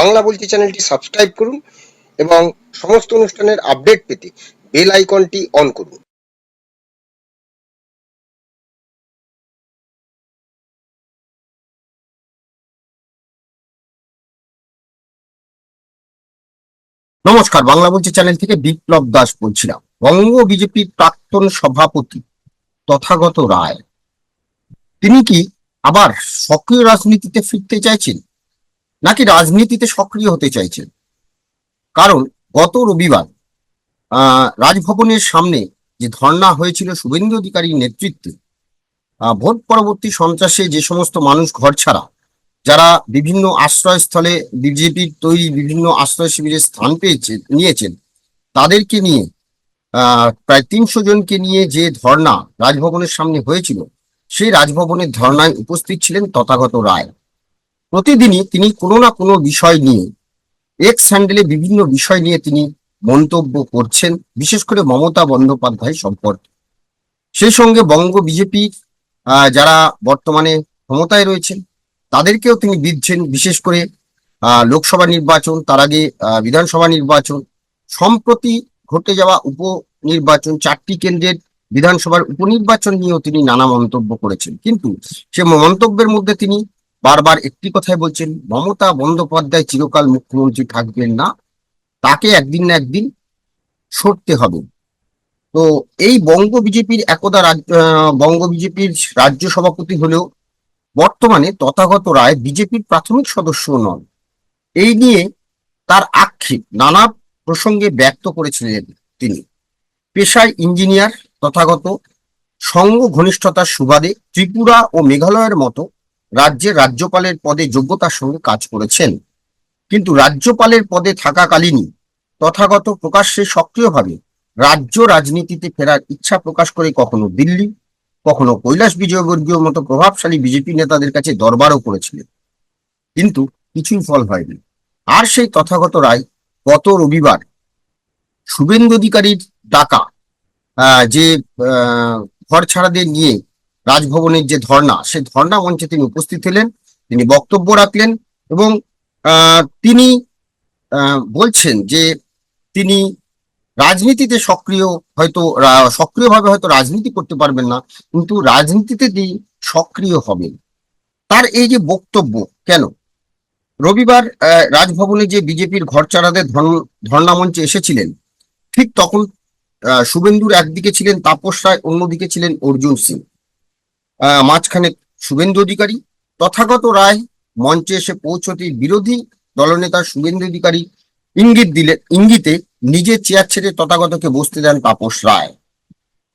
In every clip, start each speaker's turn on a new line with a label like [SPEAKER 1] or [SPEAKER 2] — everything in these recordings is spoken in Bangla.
[SPEAKER 1] বাংলা বলছি চ্যানেলটি সাবস্ক্রাইব করুন এবং সমস্ত অনুষ্ঠানের আপডেট পেতে বেল আইকনটি অন করুন।
[SPEAKER 2] নমস্কার, বাংলা বলছি চ্যানেল থেকে বিপ্লব দাস বলছিলাম। বঙ্গ বিজেপির প্রাক্তন সভাপতি তথাগত রায়, তিনি কি আবার সক্রিয় রাজনীতিতে ফিরতে চাইছেন? নাকি রাজনীতিতে সক্রিয় হতে চাইছেন? কারণ গত রবিবার রাজভবনের সামনে যে ধর্ণা হয়েছিল শুভেন্দু অধিকারীর নেতৃত্বে ভোট পরবর্তী সন্ত্রাসে যে সমস্ত মানুষ ঘর ছাড়া, যারা বিভিন্ন আশ্রয়স্থলে বিজেপির তৈরি বিভিন্ন আশ্রয় শিবিরে স্থান পেয়েছে, নিয়েছেন, তাদেরকে নিয়ে প্রায় তিনশো জনকে নিয়ে যে ধর্ণা রাজভবনের সামনে হয়েছিল, সেই রাজভবনের ধর্ণায় উপস্থিত ছিলেন তথাগত রায়। প্রতিদিনই তিনি কোনো না কোনো বিষয় নিয়ে এক্স হ্যান্ডেলে বিভিন্ন বিষয় নিয়ে তিনি মন্তব্য করছেন, বিশেষ করে মমতা বন্দ্যোপাধ্যায় সম্পর্কে। সেই সঙ্গে বঙ্গ বিজেপির যারা বর্তমানে ক্ষমতায় রয়েছেন, তাদেরকেও তিনি দিচ্ছেন বিশেষ করে লোকসভা নির্বাচন, তার আগে বিধানসভা নির্বাচন, সম্প্রতি ঘটে যাওয়া উপনির্বাচন, চারটি কেন্দ্রের বিধানসভার উপনির্বাচন নিয়েও তিনি নানা মন্তব্য করেছেন। কিন্তু সে মন্তব্যের মধ্যে তিনি বারবার একটি কথাই বলছেন, মমতা বন্দ্যোপাধ্যায় চিরকাল মুখ্যমন্ত্রী থাকবেন না, তাকে একদিন না একদিন সরতে হবে। তো এই বঙ্গ বিজেপির একদা বঙ্গ বিজেপির রাজ্য সভাপতি হলেও বর্তমানে তথাগত রায় বিজেপির প্রাথমিক সদস্য নন। এই নিয়ে তার আক্ষেপ নানা প্রসঙ্গে ব্যক্ত করেছিলেন তিনি। পেশায় ইঞ্জিনিয়ার, তথাগত সঙ্গ ঘনিষ্ঠতার সুবাদে ত্রিপুরা ও মেঘালয়ের মতো রাজ্যের রাজ্যপালের পদে যোগ্যতার সঙ্গে কাজ করেছেন। কিন্তু রাজ্যপালের পদে থাকাকালীনই তথাগত প্রকাশ্যে সক্রিয়ভাবে রাজ্য রাজনীতিতে ফেরার ইচ্ছা প্রকাশ করে কখনো দিল্লি, কখনো কৈলাস বিজয়বর্গীয় মতো প্রভাবশালী বিজেপি নেতাদের কাছে দরবারও করেছিলেন। কিন্তু কিছুই ফল হয়নি। আর সেই তথাগত রায় গত রবিবার শুভেন্দু অধিকারীর ডাকা যে ঘর ছাড়াদের নিয়ে রাজভবনের যে ধর্ণা, সেই ধর্ণা মঞ্চে তিনি উপস্থিত হলেন, তিনি বক্তব্য রাখলেন এবং তিনি বলছেন যে তিনি রাজনীতিতে সক্রিয় হয়তো সক্রিয়ভাবে হয়তো রাজনীতি করতে পারবেন না, কিন্তু রাজনীতিতে তিনি সক্রিয় হবেন। তার এই যে বক্তব্য, কেন? রবিবার রাজভবনে যে বিজেপির ঘরচারাদের ধর্ণ- ধর্ণা মঞ্চে এসেছিলেন, ঠিক তখন শুভেন্দুর একদিকে ছিলেন তাপস রায়, অন্যদিকে ছিলেন অর্জুন সিং। মাঝখানে শুভেন্দু অধিকারী, তথাগত রায় মঞ্চে এসে পৌঁছতে বিরোধী দলনেতা শুভেন্দু অধিকারী ইঙ্গিত দিলে, ইঙ্গিতে নিজে চেয়ার ছেড়ে তথাগতকে বসতে দেন তাপস রায়।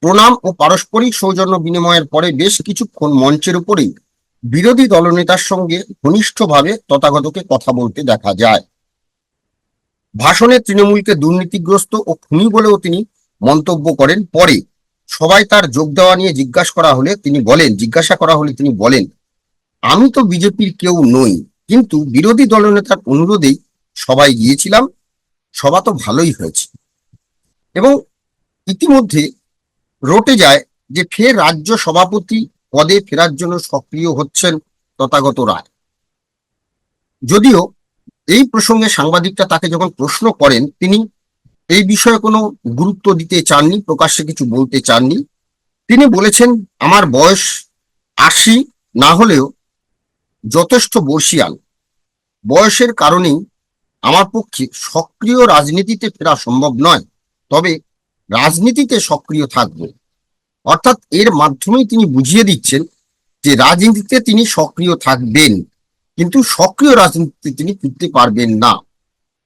[SPEAKER 2] প্রণাম ও পারস্পরিক সৌজন্য বিনিময়ের পরে বেশ কিছুক্ষণ মঞ্চের উপরেই বিরোধী দলনেতার সঙ্গে ঘনিষ্ঠভাবে তথাগতকে কথা বলতে দেখা যায়। ভাষণে তৃণমূলকে দুর্নীতিগ্রস্ত ও খুনি বলেও তিনি মন্তব্য করেন পরে। সবাই তার যোগ দেওয়া নিয়ে জিজ্ঞাসা করা হলে তিনি বলেন, জিজ্ঞাসা করা হলে তিনি বলেন, আমি তো বিজেপির কেউ নই, কিন্তু বিরোধী দলনেতার অনুরোধেই সবাই গিয়েছিলাম, সভা তো ভালোই হয়েছে। এবং ইতিমধ্যে রটে যায় যে ফের রাজ্য সভাপতি পদে ফেরার জন্য সক্রিয় হচ্ছেন তথাগত রায়। যদিও এই প্রসঙ্গে সাংবাদিকরা তাকে যখন প্রশ্ন করেন, তিনি এই বিষয়ে কোনো গুরুত্ব দিতে চাননি, প্রকাশ্যে কিছু বলতে চাননি। তিনি বলেছেন, আমার বয়স আশি, না হলেও যথেষ্ট বর্ষিয়ান বয়সের কারণেই আমার পক্ষে সক্রিয় রাজনীতিতে ফেরা সম্ভব নয়, তবে রাজনীতিতে সক্রিয় থাকবে। অর্থাৎ এর মাধ্যমেই তিনি বুঝিয়ে দিচ্ছেন যে রাজনীতিতে তিনি সক্রিয় থাকবেন, কিন্তু সক্রিয় রাজনীতিতে তিনি ফিরতে পারবেন না।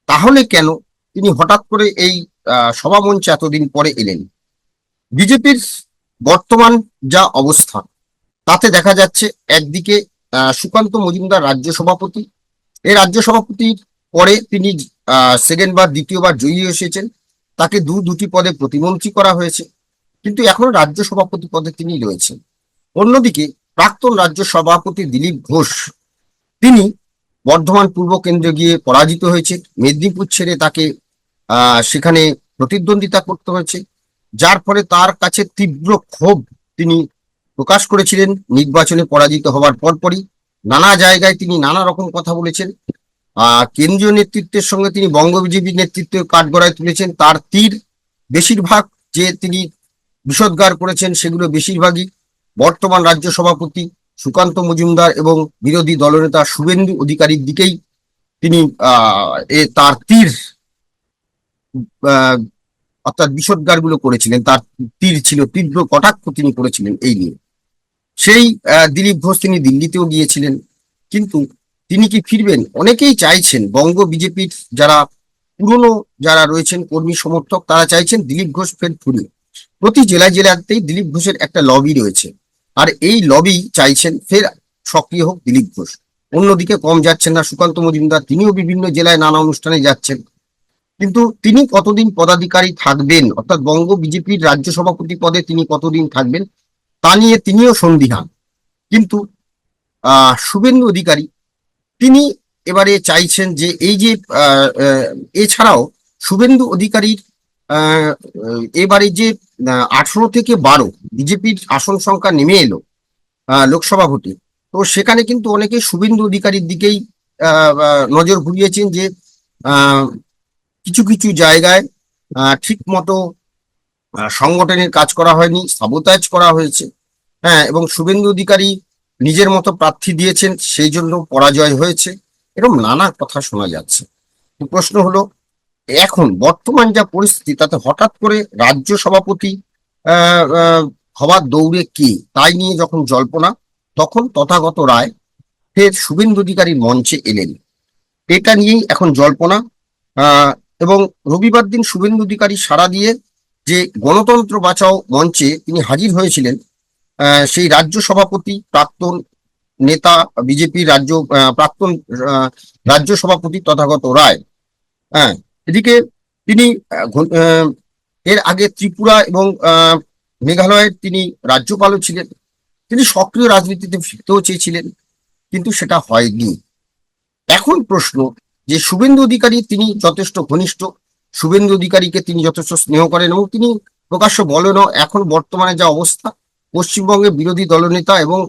[SPEAKER 2] তাহলে কেন তিনি হঠাৎ করে এই আহ, সভামঞ্চে এতদিন পরে এলেন। বিজেপির বর্তমান যা অবস্থা তাতে দেখা যাচ্ছে একদিকে সুকান্ত মজুমদার রাজ্য সভাপতি। এই রাজ্য সভাপতির পরে তিনি সেকেন্ড বার দ্বিতীয়বার জয়ী এসেছেন। তাকে দু দুটি পদে প্রতিমন্ত্রী করা হয়েছে। কিন্তু এখনও রাজ্য সভাপতি পদে তিনি রয়েছেন। অন্যদিকে প্রাক্তন রাজ্য সভাপতি দিলীপ ঘোষ তিনি বর্ধমান পূর্ব কেন্দ্রে গিয়ে পরাজিত হয়েছে মেদিনীপুর ছেড়ে তাকে সেখানে প্রতিদ্বন্দ্বিতা করতে হয়েছে। যার ফলে তার কাছে তীব্র ক্ষোভ তিনি প্রকাশ করেছিলেন। নির্বাচনে পরাজিত হওয়ার পরপরই নানা জায়গায় তিনি নানা রকম কথা বলেছেন। কেন্দ্রীয় নেতৃত্বের সঙ্গে তিনি বঙ্গ বিজেপি নেতৃত্বের কাঠগড়ায় তুলেছেন। তার তীর বেশিরভাগ যে তিনি বিষোদ্গার করেছেন সেগুলো বেশিরভাগই বর্তমান রাজ্য সভাপতি সুকান্ত মজুমদার এবং বিরোধী দলনেতা শুভেন্দু অধিকারীর দিকেই তিনি তার তীর অর্থাৎ বিষোদ্গারগুলো করেছিলেন, তার তীর ছিল, তীব্র কটাক্ষ তিনি করেছিলেন এই নিয়ে। সেই দিলীপ ঘোষ তিনি দিল্লিতেও গিয়েছিলেন, কিন্তু তিনি কি ফিরবেন? অনেকেই চাইছেন, বঙ্গ বিজেপির যারা পুরনো যারা রয়েছেন, কর্মী সমর্থক, তারা চাইছেন দিলীপ ঘোষ ফের ফিরুন প্রতি জেলায় জেলাতেই দিলীপ ঘোষের একটা লবি রয়েছে, আর এই লবি চাইছেন ফের সক্রিয় হোক দিলীপ ঘোষ। অন্যদিকে কম যাচ্ছেন না সুকান্ত মজুমদার, তিনিও বিভিন্ন জেলায় নানা অনুষ্ঠানে যাচ্ছেন। কিন্তু তিনি কতদিন পদাধিকারী থাকবেন? অর্থাৎ বঙ্গ বিজেপির রাজ্য সভাপতি পদে তিনি কতদিন থাকবেন? তা নিয়ে তিনিও সন্দিহান। কিন্তু শুভেন্দু অধিকারী, তিনি এবারে চাইছেন যে এই যে এছাড়াও শুভেন্দু অধিকারীর এবারে যে আঠারো থেকে বারো বিজেপির আসন সংখ্যা নেমে এলো লোকসভা ভোটে, তো সেখানে কিন্তু অনেকে শুভেন্দু অধিকারীর দিকেই নজর ঘুরিয়েছেন যে কিছু কিছু জায়গায় ঠিক মতো সংগঠনের কাজ করা হয়নি সাবোতাজ করা হয়েছে। হ্যাঁ এবং শুভেন্দু অধিকারী নিজের মতো প্রার্থী দিয়েছেন, সেই জন্য পরাজয় হয়েছে। এরকম নানা কথা শোনা যাচ্ছে। প্রশ্ন হলো, এখন বর্তমান যা পরিস্থিতি, তাতে হঠাৎ করে রাজ্য সভাপতি হওয়ার দৌড়ে কে? তাই নিয়ে যখন জল্পনা, তখন তথাগত রায় ফের শুভেন্দু অধিকারীর মঞ্চে এলেন। এটা নিয়েই এখন জল্পনা। এবং রবিবার দিন শুভেন্দু অধিকারী সারা দিয়ে যে গণতন্ত্র বাঁচাও মঞ্চে তিনি হাজির হয়েছিলেন সেই রাজ্য সভাপতি প্রাক্তন নেতা বিজেপি রাজ্য প্রাক্তন রাজ্য সভাপতি তথাগত রায়। হ্যাঁ এদিকে তিনি এর আগে ত্রিপুরা এবং মেঘালয়ের তিনি রাজ্যপালও ছিলেন। তিনি সক্রিয় রাজনীতিতে ফিরতেও চেয়েছিলেন, কিন্তু সেটা হয়নি। এখন প্রশ্ন যে শুভেন্দু অধিকারী তিনি যথেষ্ট ঘনিষ্ঠ, শুভেন্দু অধিকারীকে তিনি যথেষ্ট স্নেহ করেন এবং তিনি প্রকাশ্য বলেনও এখন বর্তমানে যা অবস্থা, পশ্চিমবঙ্গের বিরোধী দলনেতা এবং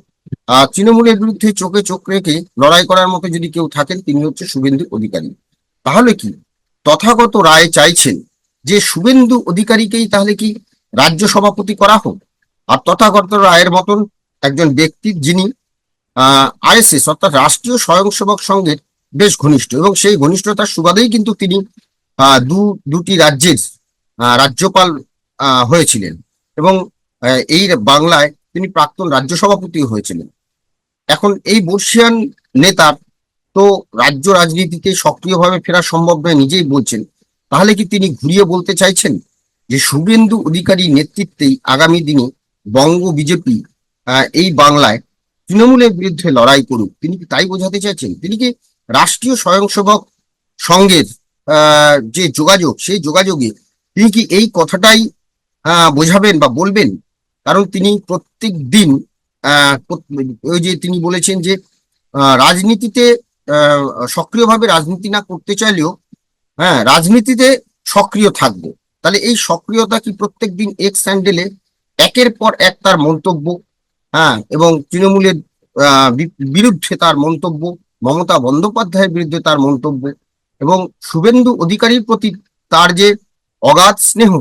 [SPEAKER 2] তৃণমূলের বিরুদ্ধে চোখে চোখ রেখে লড়াই করার মতো যদি কেউ থাকেন, তিনি হচ্ছে শুভেন্দু অধিকারী। তাহলে কি? তথাগত রায় চাইছেন যে শুভেন্দু অধিকারীকেই তাহলে কি রাজ্য সভাপতি করা হোক? আর তথাগত রায়ের মতন একজন ব্যক্তি যিনি আহ আরএসএস অর্থাৎ রাষ্ট্রীয় স্বয়ংসেবক সংঘের বেশ ঘনিষ্ঠ এবং সেই ঘনিষ্ঠতার সুবাদেই কিন্তু তিনি দু, দুটি রাজ্যের রাজ্যপাল হয়েছিলেন এবং এই বাংলায় তিনি প্রাক্তন রাজ্য সভাপতিও হয়েছিলেন। এখন এই বর্ষিয়ান নেতার তো রাজ্য রাজনীতিতে সক্রিয়ভাবে ফেরা সম্ভব নয় নিজেই বলছেন। তাহলে কি তিনি ঘুরিয়ে বলতে চাইছেন যে শুভেন্দু অধিকারী নেতৃত্বেই আগামী দিনে বঙ্গ বিজেপি এই বাংলায় তৃণমূলের বিরুদ্ধে লড়াই করুক? তিনি কি তাই বোঝাতে চাইছেন? তিনি কি রাষ্ট্রীয় স্বয়ংসেবক সংঘের যে যোগাযোগ, সেই যোগাযোগে তিনি কি এই কথাটাই বোঝাবেন বা বলবেন? কারণ তিনি প্রত্যেক দিন ওই যে তিনি বলেছেন যে রাজনীতিতে সক্রিয়ভাবে রাজনীতি না করতে চাইলেও হ্যাঁ রাজনীতিতে সক্রিয় থাকবে। তাহলে এই সক্রিয়তা কি প্রত্যেক দিন এক্স স্যান্ডেলে, একের পর এক তার মন্তব্য হ্যাঁ এবং তৃণমূলের বিরুদ্ধে তার মন্তব্য মমতা বন্দ্যোপাধ্যায়ের বিরুদ্ধে তার মন্তব্য এবং শুভেন্দু অধিকারীর প্রতি তার যে অগাধ স্নেহ,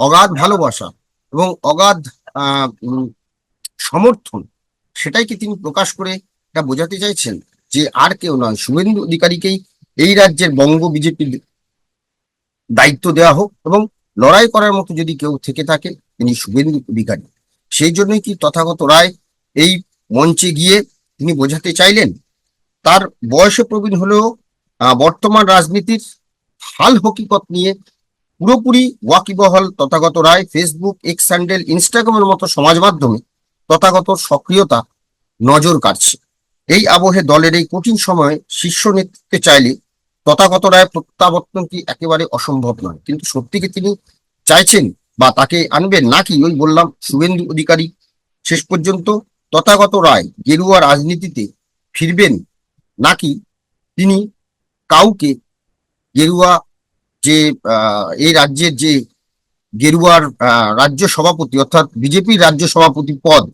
[SPEAKER 2] অগাধ ভালোবাসা এবং অগাধ সমর্থন সেটাই কি তিনি প্রকাশ করে এটা বোঝাতে চাইছেন যে আর কেউ নয়, শুভেন্দু অধিকারীকেই এই রাজ্যের বঙ্গ বিজেপির দায়িত্ব দেওয়া হোক এবং লড়াই করার মতো যদি কেউ থেকে থাকে, তিনি শুভেন্দু অধিকারী। সেই জন্যই কি তথাগত রায় এই মঞ্চে গিয়ে তিনি বোঝাতে চাইলেন? তার বয়সে প্রবীণ হলেও বর্তমান রাজনীতির হাল হকিকত নিয়ে পুরোপুরি ওয়াকিবহল তথাগত রায় ফেসবুক এক্স স্যান্ডেল ইনস্টাগ্রামের মতো সমাজ মাধ্যমে তথাগত সক্রিয়তা নজর কাটছে এই আবহে দলের এই কঠিন সময়ে শীর্ষ নেতৃত্বে চাইলে তথাগত রায় প্রত্যাবর্তন কি একেবারে অসম্ভব নয়। কিন্তু সত্যি কি তিনি চাইছেন বা তাকে আনবেন? নাকি ওই বললাম শুভেন্দু অধিকারী শেষ পর্যন্ত তথাগত রায় গেরুয়া রাজনীতিতে ফিরবেন নাকি তিনি কাউকে গেরুয়া যে এই রাজ্যের যে গেরুয়ার রাজ্য সভাপতি অর্থাৎ বিজেপির রাজ্য সভাপতি পদ,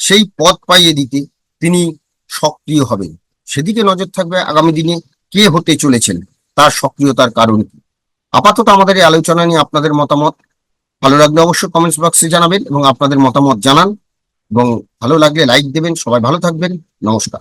[SPEAKER 2] সেই পদ পাইয়ে দিতে তিনি সক্রিয় হবেন। সেদিকে নজর থাকবে আগামী দিনে কে হতে চলেছেন, তার সক্রিয়তার কারণ কি? আপাতত আমাদের এই আলোচনা নিয়ে আপনাদের মতামত ভালো লাগলে অবশ্যই কমেন্টস বক্সে জানাবেন এবং আপনাদের মতামত জানান এবং ভালো লাগলে লাইক দেবেন। সবাই ভালো থাকবেন। নমস্কার।